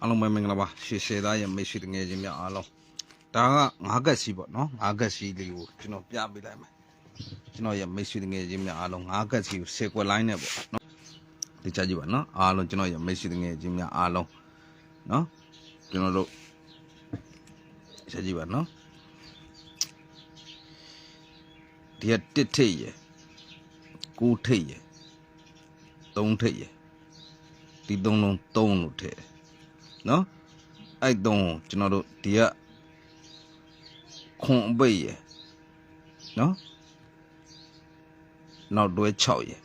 အားလုံးပဲမင်္ဂလာပါရှေ့ရှေသားရဲ့မိတ်ဆွေတငယ်ချင်းများအားလုံးဒါကငါးကက်စီပေါ့နော်ငါးကက်စီလေးကိုကျွန်တော်ပြပေးလိုက်မယ်ကျွန်တော်ရဲ့မိတ်ဆွေတငယ်ချင်းများအားလုံးငါးကက်စီကိုဆယ်ကွက်လိုင်းနဲ့ပေါ့နော်ဒီချကြည့်ပါနော်အားလုံးကျွန်တော်ရဲ့မိတ်ဆွေတငယ်ချင်းများအားလုံးနော်ကျွန်တော်တို့ချက်ကြည့်ပါနော်ဒီကတစ်ထိပ်ရယ်ကိုးထိပ်ရယ်သုံးထိပ်ရယ်ဒီသုံးလုံးသုံးလို့ထည့်တယ် နော်အဲ့တုံးကိုကျွန်တော်တို့ဒီကခွန်အပိတ်ရယ်နော်နောက်တွဲ6ရယ်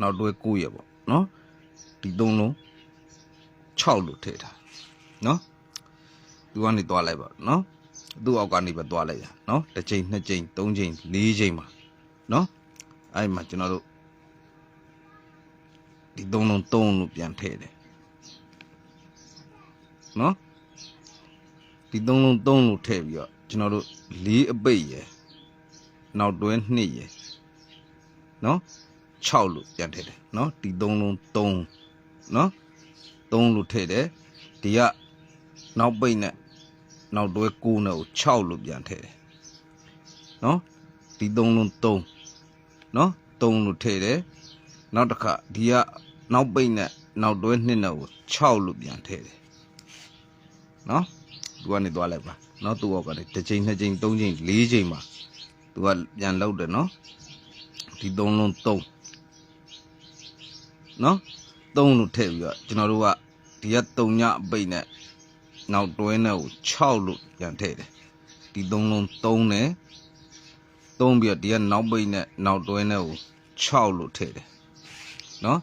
နောက်တွဲ9ရယ်ပေါ့နော်ဒီသုံးလုံး6လို့ထည့်ထားနော်သူကနေသွားလိုက်ပါနော်သူ့အောက်ကနေပဲသွားလိုက်ရနော်တစ်ချိန်နှစ်ချိန်သုံးချိန်လေးချိန်မှာနော်အဲ့မှာကျွန်တော်တို့ဒီသုံးလုံးသုံးလို့ပြန်ထည့်တယ် နော်ဒီသုံးလုံးသုံးလို့ထည့်ပြီးတော့ကျွန်တော်တို့လေးအပိတ်ရယ်နောက်တွဲနှစ်ရယ်နော်6လို့ပြန်ထည့်တယ်နော်ဒီသုံးလုံး3နော်3လို့ထည့်တယ်ဒီကနောက်ပိတ်နဲ့နောက်တွဲ9နဲ့ကို6လို့ပြန်ထည့်တယ်နော်ဒီသုံးလုံး3နော်3လို့ထည့်တယ်နောက်တစ်ခါဒီကနောက်ပိတ်နဲ့နောက်တွဲ2နဲ့ကို6လို့ပြန်ထည့်တယ် နော်သူကနေသွားလိုက်ပါနော်သူ့အောက်ကလည်းတစ်ချိန်နှစ်ချိန်သုံးချိန်လေးချိန်မှာသူကပြန်လောက်တယ်နော်ဒီသုံးလုံးသုံးနော်သုံးလို့ထည့်ပြီးတော့ကျွန်တော်တို့ကဒီကတုံညအပိတ်နဲ့နောက်တွဲနဲ့ကို6လို့ပြန်ထည့်တယ်ဒီသုံးလုံးသုံးတယ်သုံးပြီးတော့ဒီကနောက်ပိတ်နဲ့နောက်တွဲနဲ့ကို6လို့ထည့်တယ်နော်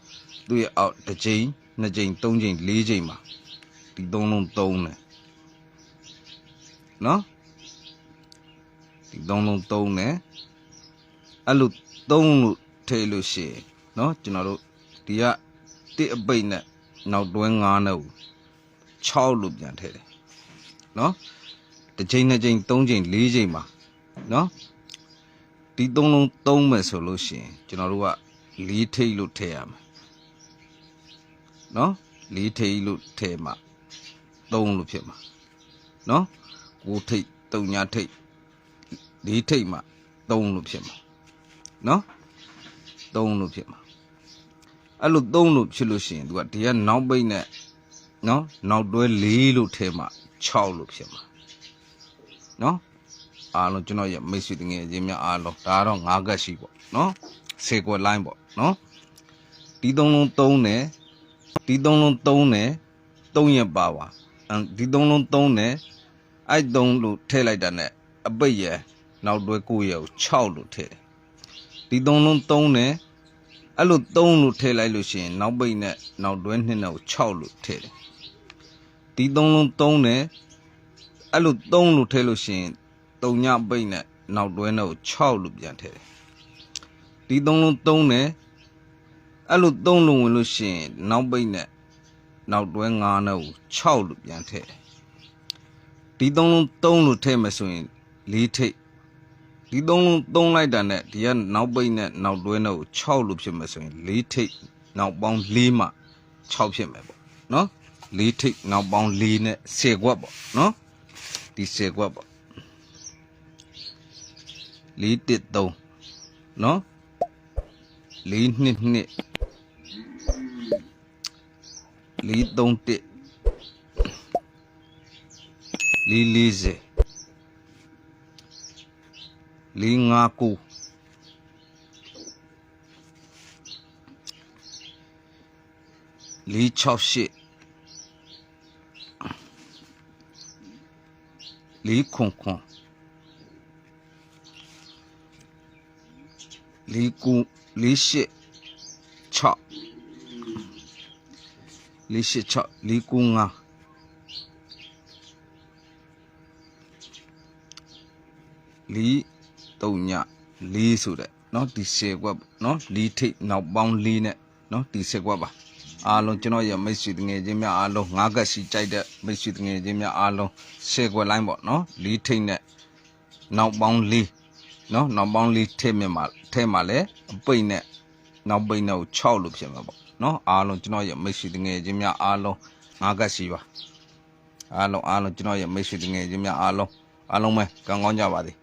သူ့ရဲ့အောက်တစ်ချိန်နှစ်ချိန်သုံးချိန်လေးချိန်မှာဒီသုံးလုံးသုံးတယ် နော်ဒီသုံးလုံးသုံးတယ်အဲ့လိုသုံးလို့ထိလို့ရှိရင်နော်ကျွန်တော်တို့ဒီကတစ်အပိတ်နဲ့နောက်တွဲ9နဲ့ကို6လို့ပြန်ထည့်တယ်နော်တစ်ချိန်နှစ်ချိန်သုံးချိန်လေးချိန်မှာနော်ဒီသုံးလုံးသုံးမယ်ဆိုလို့ရှိရင်ကျွန်တော်တို့ကလေးထိတ်လို့ထည့်ရမယ်နော်လေးထိတ်လို့ထည့်မှသုံးလို့ဖြစ်မှာနော် ကိုထိတ်တုံညာထိတ်လေးထိတ်မှ3လို့ဖြစ်မှာနော်3လို့ဖြစ်မှာအဲ့လို3လို့ဖြစ်လို့ရှိရင် तू ကဒီကနောက်ပိတ်နဲ့နော်နောက်တွဲ4လို့ထဲမှာ6လို့ဖြစ်မှာနော်အားလုံးကျွန်တော်ရဲ့မိတ်ဆွေတငယ်ချင်းများအားလုံးဒါကတော့၅ကတ်ရှိပေါ့နော်စေကွယ်လိုင်းပေါ့နော်ဒီ3လုံး3နဲ့ဒီ3လုံး3နဲ့3ရက်ပါပါအဲ့ဒီ3လုံး3နဲ့ အဲ့သုံးလို့ထည့်လိုက်တာနဲ့အပိတ်ရယ်နောက်တွဲကိုရယ်ကို6လို့ထည့်တယ်ဒီသုံးလုံး3နဲ့အဲ့လို3လို့ထည့်လိုက်လို့ရှိရင်နောက်ပိတ်နဲ့နောက်တွဲ2နဲ့ကို6လို့ထည့်တယ်ဒီသုံးလုံး3နဲ့အဲ့လို3လို့ထည့်လို့ရှိရင်3ညပိတ်နဲ့နောက်တွဲနဲ့ကို6လို့ပြန်ထည့်တယ်ဒီသုံးလုံး3နဲ့အဲ့လို3လို့ဝင်လို့ရှိရင်နောက်ပိတ်နဲ့နောက်တွဲ9နဲ့ကို6လို့ပြန်ထည့်တယ် ဒီသုံးလုံးသုံးလို့ထည့်မယ်ဆိုရင်လေးထိပ်ဒီသုံးလုံးသုံးလိုက်တာနဲ့ဒီကနောက်ပိတ်နဲ့နောက်တွဲနဲ့ကို6လို့ဖြစ်မယ်ဆိုရင်လေးထိပ်နောက်ပေါင်း4မှ6ဖြစ်မယ်ပေါ့နော်လေးထိပ်နောက်ပေါင်း4နဲ့10ခွက်ပေါ့နော်ဒီ10ခွက်ပေါ့လေးတစ်3နော်လေးနှစ်နှစ်လေး3တစ် လေးလေးစလေးငါကူလေး6ရှစ်လေးခွန်ခွန်လေးကူလေးရှစ်6လေးရှ စ်6လေးကူငါ လီတုံညလီဆိုတဲ့เนาะဒီ10ကွက်เนาะလီထိတ်နောက်ပေါင်းလီနဲ့เนาะဒီ10ကွက်ပါအားလုံးကျွန်တော်ရဲ့မိတ်ဆွေတငယ်ချင်းများအားလုံးငါးကက်စီကြိုက်တဲ့မိတ်ဆွေတငယ်ချင်းများအားလုံး10ကွက်လိုင်းပေါ့เนาะလီထိတ်နဲ့နောက်ပေါင်းလီเนาะနောက်ပေါင်းလီထိတ်မြမှာထဲမှာလဲအပိတ်နဲ့နောက်ပိတ်နဲ့ကို6လို့ဖြစ်မှာပေါ့เนาะအားလုံးကျွန်တော်ရဲ့မိတ်ဆွေတငယ်ချင်းများအားလုံး ငါကတ်ရှိပါအားလုံးအားလုံးကျွန်တော်ရဲ့မိတ်ဆွေတငယ်ချင်းများအားလုံးအားလုံးပဲကံကောင်းကြပါသည်